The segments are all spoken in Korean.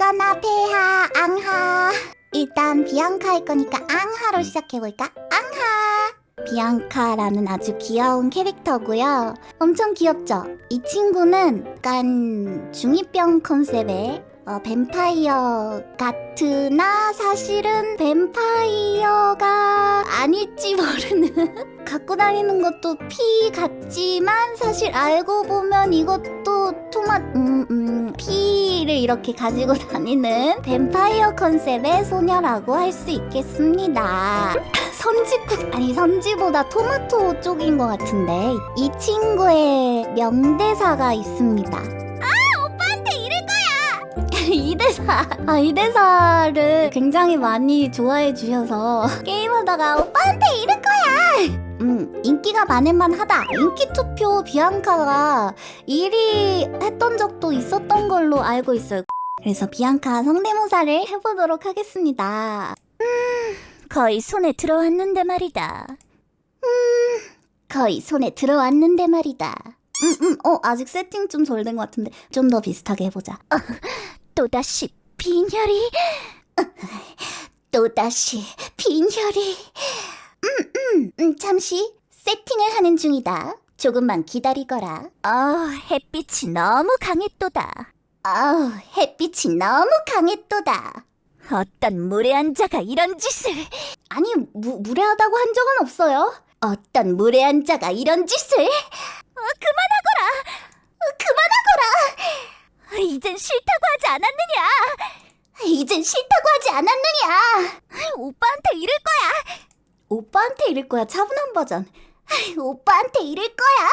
이거나 폐하 앙하 일단 비앙카 할 거니까 앙하로 시작해볼까? 앙하 비앙카라는 아주 귀여운 캐릭터고요 엄청 귀엽죠? 이 친구는 약간 중2병 컨셉의 어, 뱀파이어 같으나 사실은 뱀파이어가 아닐지 모르는 갖고 다니는 것도 피 같지만 사실 알고 보면 이것도 토마 음, 음, 피 를 이렇게 가지고 다니는 뱀파이어 컨셉의 소녀라고 할 수 있겠습니다. 선지국 아니 선지보다 토마토 쪽인 것 같은데 이 친구의 명대사가 있습니다. 아 오빠한테 이럴 거야. 이 대사 아 이 대사를 굉장히 많이 좋아해 주셔서 게임하다가 오빠한테. 음 인기가 많을만 하다. 인기 투표 비앙카가 1위 했던 적도 있었던 걸로 알고 있어요. 그래서 비앙카 성대모사를 해보도록 하겠습니다. 거의 손에 들어왔는데 말이다. 음, 거의 손에 들어왔는데 말이다. 음, 음, 어, 아직 세팅 좀 덜 된 것 같은데 좀 더 비슷하게 해보자. 어, 또다시 빈혈이, 어, 또다시 빈혈이. 음, 음, 음, 잠시 세팅을 하는 중이다. 조금만 기다리거라. 아, 햇빛이 너무 강했도다. 아, 햇빛이 너무 강했도다. 어떤 무례한 자가 이런 짓을. 아니 무, 무례하다고 한 적은 없어요? 어떤 무례한 자가 이런 짓을? 어, 그만하거라. 어, 그만하거라. 이젠 싫다고 하지 않았느냐? 이젠 싫다고 하지 않았느냐? 오빠한테 이럴 거야. 오빠한테 이럴 거야 차분한 버전 오빠한테 이럴 거야.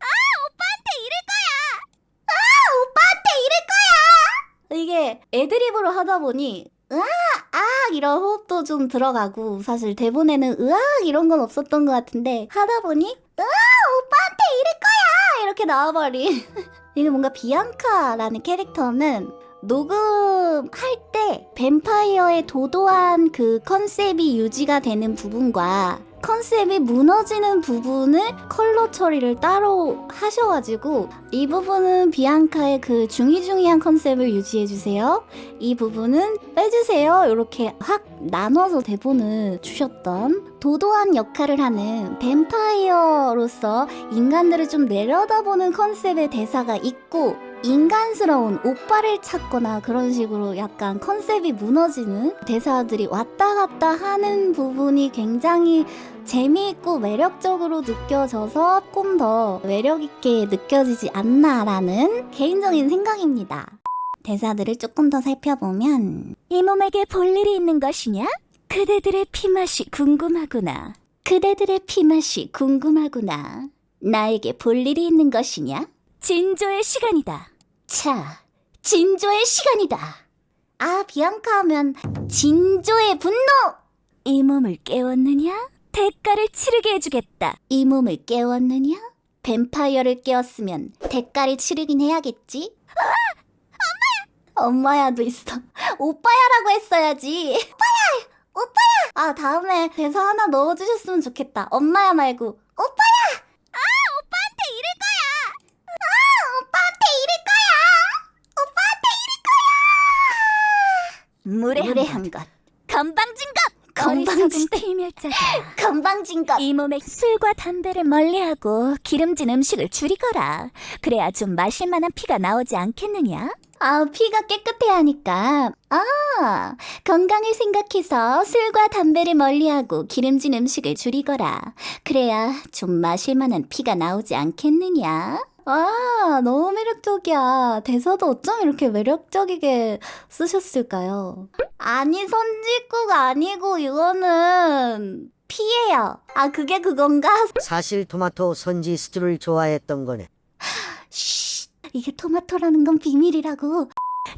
아 오빠한테 이럴 거야. 아 오빠한테 이럴 거야. 이게 애드립으로 하다 보니 으악 악 이런 호흡도 좀 들어가고 사실 대본에는 으악 이런 건 없었던 것 같은데 하다 보니 으악 오빠한테 이럴 거야! 이렇게 나와버린. 이게 뭔가 비앙카라는 캐릭터는 녹음할 때 뱀파이어의 도도한 그 컨셉이 유지가 되는 부분과 컨셉이 무너지는 부분을 컬러 처리를 따로 하셔가지고 이 부분은 비앙카의 그 중이중이한 컨셉을 유지해주세요. 이 부분은 빼주세요. 이렇게 확 나눠서 대본을 주셨던 도도한 역할을 하는 뱀파이어로서 인간들을 좀 내려다보는 컨셉의 대사가 있고 인간스러운 오빠를 찾거나 그런 식으로 약간 컨셉이 무너지는 대사들이 왔다 갔다 하는 부분이 굉장히 재미있고 매력적으로 느껴져서 조금 더 매력있게 느껴지지 않나라는 개인적인 생각입니다. 대사들을 조금 더 살펴보면 이 몸에게 볼 일이 있는 것이냐? 그대들의 피맛이 궁금하구나. 그대들의 피맛이 궁금하구나. 나에게 볼 일이 있는 것이냐? 진조의 시간이다. 자, 진조의 시간이다. 아, 비앙카 하면 진조의 분노! 이 몸을 깨웠느냐? 대가를 치르게 해주겠다. 이 몸을 깨웠느냐? 뱀파이어를 깨웠으면 대가를 치르긴 해야겠지? 엄마야! 엄마야도 있어. 오빠야라고 했어야지. 오빠야! 오빠야! 아, 다음에 대사 하나 넣어주셨으면 좋겠다. 엄마야 말고. 오빠야! 거야! 무례한, 것. 건방진 것! 건방진 피멸자다. 건방진 것. 이 몸에 술과 담배를 멀리하고 기름진 음식을 줄이거라. 그래야 좀 마실 만한 피가 나오지 않겠느냐? 아, 피가 깨끗해야 하니까. 아, 건강을 생각해서 술과 담배를 멀리하고 기름진 음식을 줄이거라. 그래야 좀 마실 만한 피가 나오지 않겠느냐? 아, 너무 매력적이야. 대사도 어쩜 이렇게 매력적이게 쓰셨을까요? 아니, 선짓국 아니고, 이거는 피예요. 아, 그게 그건가? 사실 토마토 선지 스튜를 좋아했던 거네. 쉿, 이게 토마토라는 건 비밀이라고.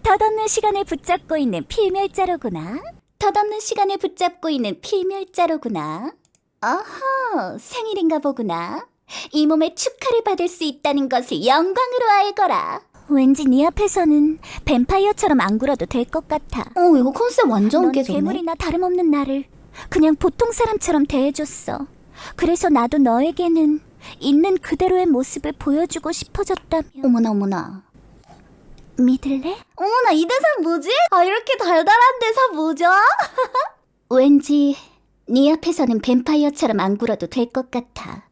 덧없는 시간을 붙잡고 있는 필멸자로구나. 덧없는 시간을 붙잡고 있는 필멸자로구나. 아하, 생일인가 보구나. 이 몸에 축하를 받을 수 있다는 것을 영광으로 알거라. 왠지 네 앞에서는 뱀파이어처럼 안 굴어도 될 것 같아. 어, 이거 컨셉 완전 넌 깨졌네. 괴물이나 다름없는 나를 그냥 보통 사람처럼 대해줬어. 그래서 나도 너에게는 있는 그대로의 모습을 보여주고 싶어졌다며. 어머나, 어머나. 믿을래? 어머나 이 대사 뭐지? 아 이렇게 달달한 대사 뭐죠? 왠지 네 앞에서는 뱀파이어처럼 안 굴어도 될 것 같아.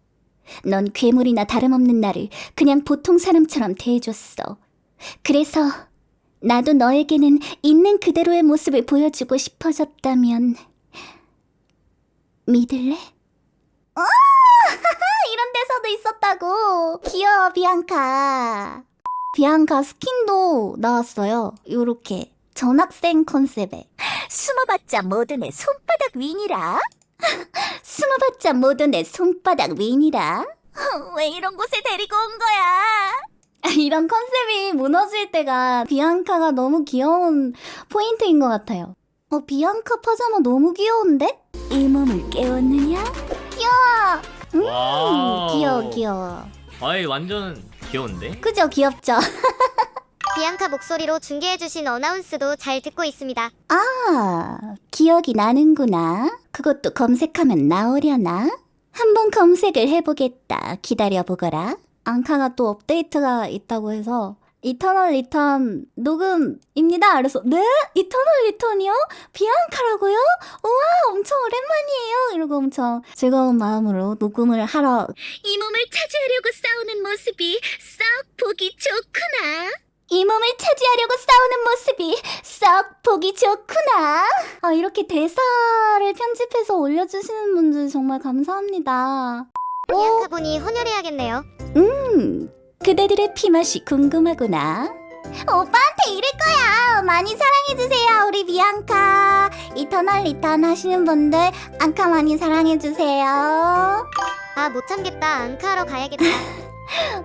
넌 괴물이나 다름없는 나를 그냥 보통 사람처럼 대해줬어. 그래서 나도 너에게는 있는 그대로의 모습을 보여주고 싶어졌다면 믿을래? 이런 대사도 있었다고. 귀여워 비앙카. 비앙카 스킨도 나왔어요. 요렇게 전학생 컨셉에. 숨어봤자 모두 내 손바닥 윈이라. 숨어봤자 모두 내 손바닥 윈이라. 왜 이런 곳에 데리고 온 거야? 이런 컨셉이 무너질 때가 비앙카가 너무 귀여운 포인트인 것 같아요. 어 비앙카 파자마 너무 귀여운데? 이 몸을 깨웠느냐? 음, 와우. 귀여워 귀여워. 아이 완전 귀여운데? 그죠 귀엽죠? 비앙카 목소리로 중계해주신 어나운스도 잘 듣고 있습니다. 아, 기억이 나는구나. 그것도 검색하면 나오려나? 한번 검색을 해보겠다. 기다려보거라. 앙카가 또 업데이트가 있다고 해서 이터널 리턴 녹음입니다. 그래서 네? 이터널 리턴이요? 비앙카라고요? 우와 엄청 오랜만이에요. 이러고 엄청 즐거운 마음으로 녹음을 하러 이 몸을 차지하려고 싸우는 모습이 썩 차지하려고 싸우는 모습이 썩 보기 좋구나. 아, 이렇게 대사를 편집해서 올려주시는 분들 정말 감사합니다. 비앙카 분이 헌혈해야겠네요. 음, 그대들의 피맛이 궁금하구나. 오빠한테 이럴 거야. 많이 사랑해주세요, 우리 비앙카. 이터널 리턴 하시는 분들, 앙카 많이 사랑해주세요. 아, 못 참겠다. 앙카하러 가야겠다.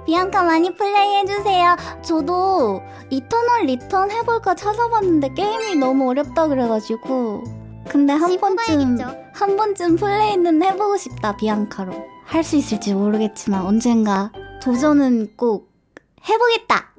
비앙카 많이 플레이해주세요. 저도 이터널 리턴 해볼까 찾아봤는데 게임이 너무 어렵다 그래가지고. 근데 한 번쯤, 씹어봐야겠죠. 한 번쯤 플레이는 해보고 싶다, 비앙카로. 할 수 있을지 모르겠지만 언젠가 도전은 꼭 해보겠다.